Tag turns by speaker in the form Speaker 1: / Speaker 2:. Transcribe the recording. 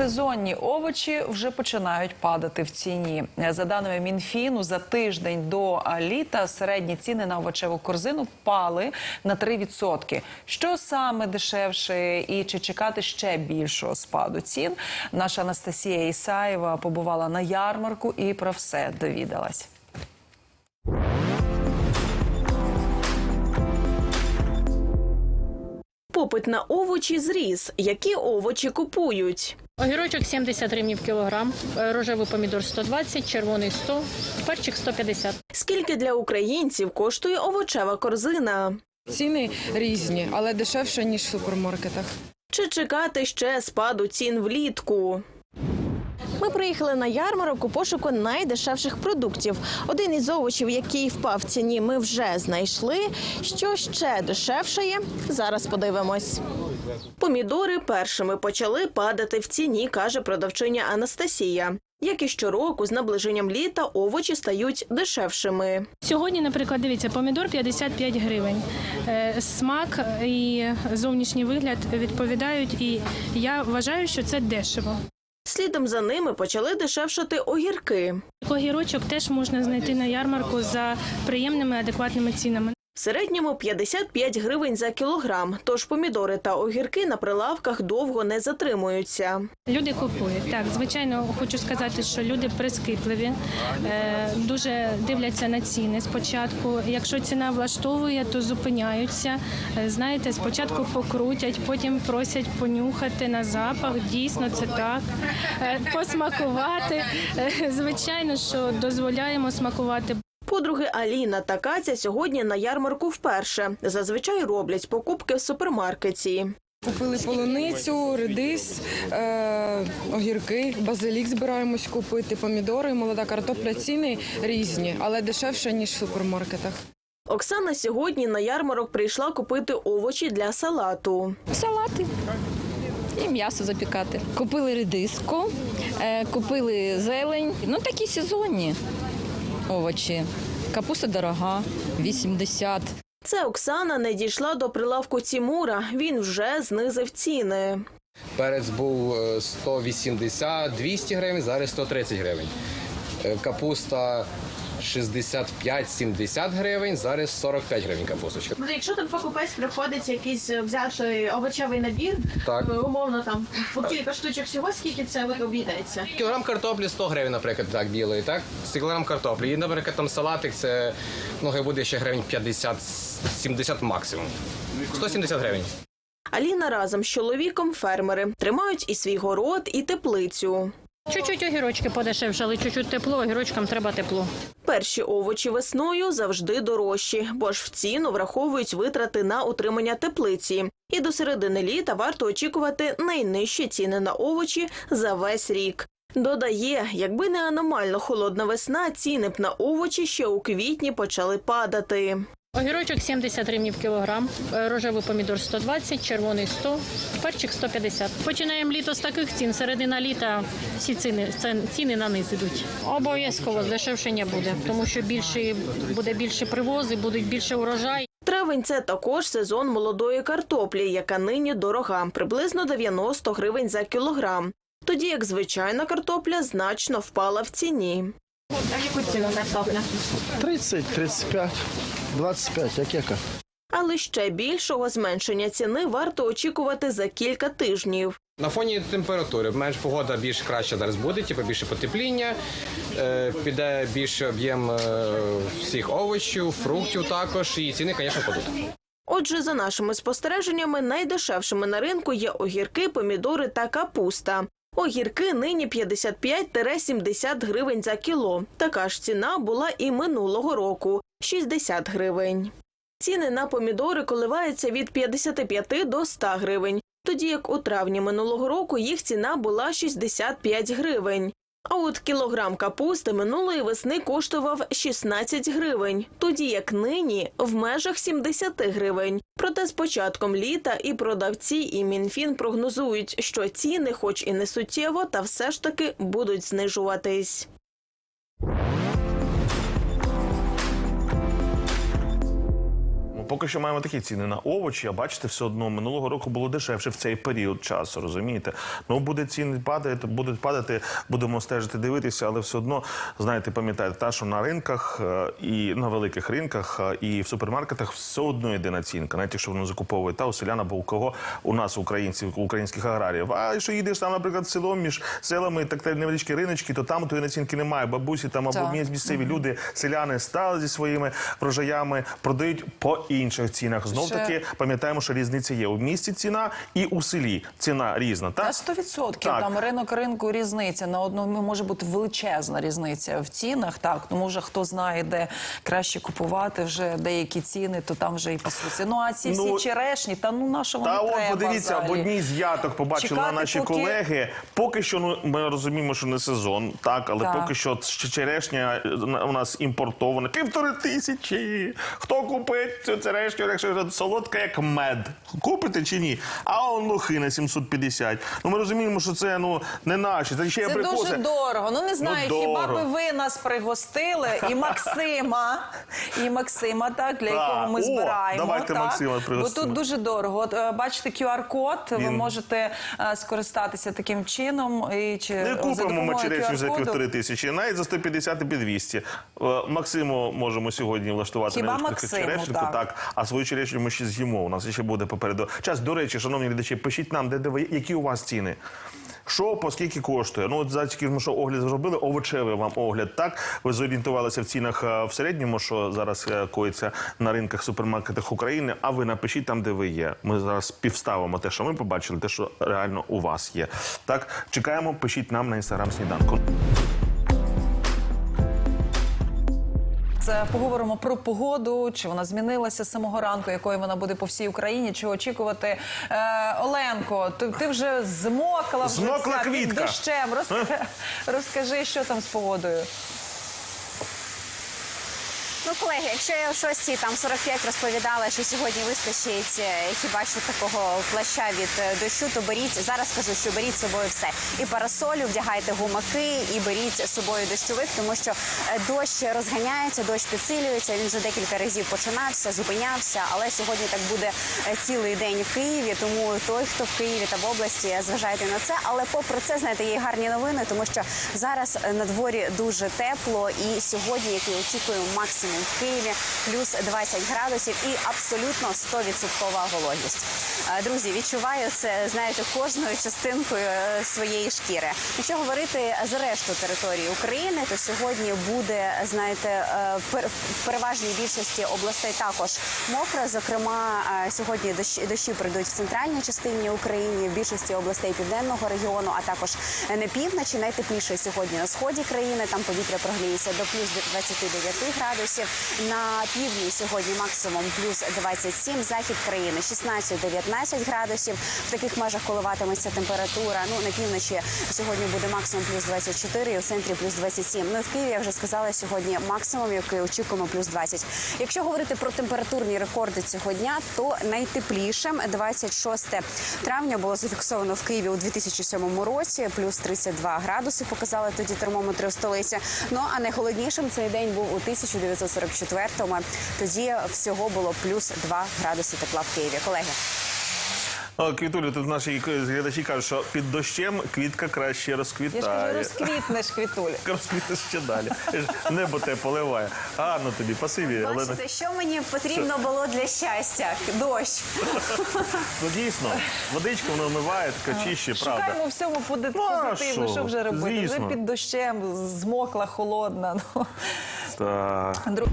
Speaker 1: Сезонні овочі вже починають падати в ціні. За даними Мінфіну, за тиждень до літа середні ціни на овочеву корзину впали на 3%. Що саме дешевше і чи чекати ще більшого спаду цін? Наша Анастасія Ісаєва побувала на ярмарку і про все довідалась.
Speaker 2: Попит на овочі зріс. Які овочі купують?
Speaker 3: Огірочок 70 гривнів кілограм, е, рожевий помідор 120, червоний 100, перчик 150.
Speaker 2: Скільки для українців коштує овочева корзина?
Speaker 4: Ціни різні, але дешевше ніж в супермаркетах.
Speaker 2: Чи чекати ще спаду цін влітку? Ми приїхали на ярмарок у пошуку найдешевших продуктів. Один із овочів, який впав в ціні, ми вже знайшли. Що ще дешевшає? Зараз подивимось. Помідори першими почали падати в ціні, каже продавчиня Анастасія. Як і щороку, з наближенням літа овочі стають дешевшими.
Speaker 3: Сьогодні, наприклад, дивіться, помідор 55 гривень. Е, Смак і зовнішній вигляд відповідають, і я вважаю, що це дешево.
Speaker 2: Слідом за ними почали дешевшати огірки.
Speaker 3: Огірочок теж можна знайти на ярмарку за приємними адекватними цінами.
Speaker 2: В середньому 55 гривень за кілограм, тож помідори та огірки на прилавках довго не затримуються.
Speaker 3: Люди купують. Так, звичайно, хочу сказати, що люди прискіпливі, е, дуже дивляться на ціни спочатку. Якщо ціна влаштовує, то зупиняються. Е, Знаєте, спочатку покрутять, потім просять понюхати на запах. Дійсно, це так. Е, Посмакувати. Звичайно, що дозволяємо смакувати.
Speaker 2: Подруги Аліна та Катя сьогодні на ярмарку вперше. Зазвичай роблять покупки в супермаркеті.
Speaker 4: Купили полуницю, редис, е, огірки, базилік збираємось купити, помідори, молода картопля. Ціни різні, але дешевше ніж в супермаркетах.
Speaker 2: Оксана сьогодні на ярмарок прийшла купити овочі для салату.
Speaker 5: салати і м'ясо запікати. Купили редиску, е, купили зелень. Ну такі сезонні овочі. Капуста дорога, 80.
Speaker 2: Це Оксана не дійшла до прилавку Тімура. Він вже знизив ціни.
Speaker 6: Перець був е, 180, 200 гривень, зараз 130 гривень. Е, Капуста 65-70 гривень, зараз 45 гривень капусточка.
Speaker 7: Ну, якщо там покупець приходить якийсь е, взяти овочевий набір,
Speaker 6: Так.
Speaker 7: е, умовно там по кілька штучок всього, скільки це от обійдеться?
Speaker 6: Кілограм картоплі 100 гривень, наприклад, так, білої, так? З кілограм картоплі. І, наприклад, там салатик, це ну, хай буде ще гривень 50-70 максимум. 170 гривень.
Speaker 2: Аліна разом з чоловіком фермери тримають і свій город, і теплицю.
Speaker 3: Чуть-чуть огірочки подешевшали, чуть-чуть тепло, огірочкам треба тепло.
Speaker 2: Перші овочі весною завжди дорожчі, бо ж в ціну враховують витрати на утримання теплиці. І до середини літа варто очікувати найнижчі ціни на овочі за весь рік. Додає, якби не аномально холодна весна, ціни б на овочі ще у квітні почали падати.
Speaker 3: Огірочок 70 гривень кілограм, е, рожевий помідор 120, червоний 100, перчик 150. Починаємо літо з таких цін. Середина літа всі ціни, ціни на низ ідуть. Обов'язково здешевшення буде, тому що більше буде більше привози, будуть більше урожай.
Speaker 2: Травень це також сезон молодої картоплі, яка нині дорога, приблизно 90 гривень за кілограм. Тоді як звичайна картопля значно впала в ціні.
Speaker 7: А яку ціну картопля?
Speaker 8: 30, 35, 25, як яка?
Speaker 2: Але ще більшого зменшення ціни варто очікувати за кілька тижнів.
Speaker 6: На фоні температури менш погода більш краще зараз буде, типу більше потепління, е, піде більше об'єм е, всіх овочів, фруктів також, і ціни, звісно, падуть.
Speaker 2: Отже, за нашими спостереженнями, найдешевшими на ринку є огірки, помідори та капуста. Огірки нині 55-70 гривень за кіло. Така ж ціна була і минулого року 60 гривень. Ціни на помідори коливаються від 55 до 100 гривень, тоді як у травні минулого року їх ціна була 65 гривень. А от кілограм капусти минулої весни коштував 16 гривень, тоді як нині в межах 70 гривень. Проте з початком літа і продавці, і Мінфін прогнозують, що ціни, хоч і не суттєво, та все ж таки будуть знижуватись.
Speaker 9: Поки що маємо такі ціни на овочі. А бачите, все одно минулого року було дешевше в цей період часу. Розумієте? Ну буде ціни падати, будуть падати, будемо стежити, дивитися, але все одно знаєте, пам'ятаєте, та що на ринках е, і на великих ринках е, і в супермаркетах все одно йде націнка, навіть якщо воно закуповує та у селян або у кого у нас українців, українських аграріїв. А якщо їдеш там, наприклад, в село між селами, так та невеличкі риночки, то там тої націнки немає. Бабусі там або місцеві люди, селяни стали зі своїми врожаями, продають по інших цінах. Знов таки пам'ятаємо, що різниця є у місті ціна і у селі ціна різна.
Speaker 1: Та
Speaker 9: Так?
Speaker 1: 100%.
Speaker 9: Так.
Speaker 1: Там ринок ринку різниця. На одному може бути величезна різниця в цінах. Так, тому вже хто знає, де краще купувати вже деякі ціни, то там вже і пасуться. Ну а ці
Speaker 9: Ну,
Speaker 1: всі черешні, та ну на що вони
Speaker 9: Та от
Speaker 1: треба
Speaker 9: подивіться, в одній з яток побачили наші
Speaker 1: поки-
Speaker 9: колеги. Поки що ну ми розуміємо, що не сезон, так, але
Speaker 1: Так.
Speaker 9: поки що черешня е, у нас імпортована. Півтори тисячі. Хто купить цю черешню, якщо солодка, як мед? Купите чи ні? А он лохи на 750. Ну ми розуміємо, що це ну не наші. Це ще
Speaker 1: Це дуже дорого. Ну не знаю,
Speaker 9: Ну,
Speaker 1: хіба би ви нас пригостили і Максима, і Максима, так для
Speaker 9: Так.
Speaker 1: якого ми
Speaker 9: О,
Speaker 1: збираємо.
Speaker 9: давайте
Speaker 1: так?
Speaker 9: Максима
Speaker 1: Бо тут дуже дорого. От е, бачите QR-код, ви можете е, скористатися таким чином і чи
Speaker 9: Не купимо ми черешню за півтори тисячі, навіть за 150 і під 200. Е, Максиму можемо сьогодні влаштувати
Speaker 1: Хіба Максиму,
Speaker 9: черешеньку,
Speaker 1: так.
Speaker 9: так. А свою черешню ми ще з'їмо. У нас ще буде попереду. Час, до речі, шановні глядачі, пишіть нам, де, де ви, які у вас ціни. Що по скільки коштує? Ну от за тільки ми що огляд зробили, овочевий вам огляд. Так ви зорієнтувалися в цінах е, в середньому, що зараз е, коїться на ринках супермаркетах України. А ви напишіть там, де ви є. Ми зараз співставимо те, що ми побачили, те, що реально у вас є. Так чекаємо, пишіть нам на інстаграм сніданку.
Speaker 1: Це поговоримо про погоду, чи вона змінилася з самого ранку, якою вона буде по всій Україні, чи очікувати. Е, Оленко, ти, ти вже змокла вже
Speaker 9: Змокла
Speaker 1: під
Speaker 9: квітка.
Speaker 1: дощем. Розкажи, розкажи, що там з погодою.
Speaker 10: Ну, колеги, якщо я о 6 там 45 розповідала, що сьогодні вистачить е, хіба що такого плаща від е, дощу, то беріть зараз. Скажу, що беріть з собою все. І парасолю, вдягайте гумаки, і беріть з собою дощовик, тому що е, дощ розганяється, дощ підсилюється. Він вже декілька разів починався, зупинявся. Але сьогодні так буде цілий день в Києві. Тому той, хто в Києві та в області, зважайте на це. Але попри це, знаєте, є гарні новини, тому що зараз на дворі дуже тепло, і сьогодні, як і очікуємо, максимум в Києві плюс 20 градусів і абсолютно 100% вологість. Е, Друзі, відчуваю це, знаєте, кожною частинкою е, своєї шкіри. Якщо говорити за решту території України, то сьогодні буде, знаєте, е, в переважній більшості областей також мокро. Зокрема, сьогодні дощі, дощі прийдуть в центральній частині України, в більшості областей південного регіону, а також на півночі. Найтепліше сьогодні на сході країни. Там повітря прогріється до плюс 29 градусів. На півдні сьогодні максимум плюс 27, захід країни 16-19 градусів. В таких межах коливатиметься температура. Ну на півночі сьогодні буде максимум плюс 24, і у центрі плюс 27. Ну і в Києві я вже сказала сьогодні максимум, який очікуємо плюс 20. Якщо говорити про температурні рекорди цього дня, то найтеплішим 26 травня було зафіксовано в Києві у 2007 році. Плюс 32 градуси показали тоді термометри в столиці. Ну а найхолоднішим цей день був у 1944-му. Тоді всього було плюс 2 градуси тепла в Києві. Колеги.
Speaker 9: О, Квітулю, тут наші глядачі кажуть, що під дощем квітка краще
Speaker 1: Я ж кажу, розквітнеш квітуля.
Speaker 9: Розквітне ще далі. Небо те поливає. Гарно тобі, пасиві.
Speaker 10: Бачите, що мені потрібно було для щастя? Дощ.
Speaker 9: Ну дійсно, водичка вона вмиває, така чище, правда.
Speaker 1: Шукаємо всьому позитивно,
Speaker 9: що?
Speaker 1: що вже робити.
Speaker 9: Звісно.
Speaker 1: Вже під дощем, змокла, холодна. Ну.
Speaker 9: Так.
Speaker 1: Дру-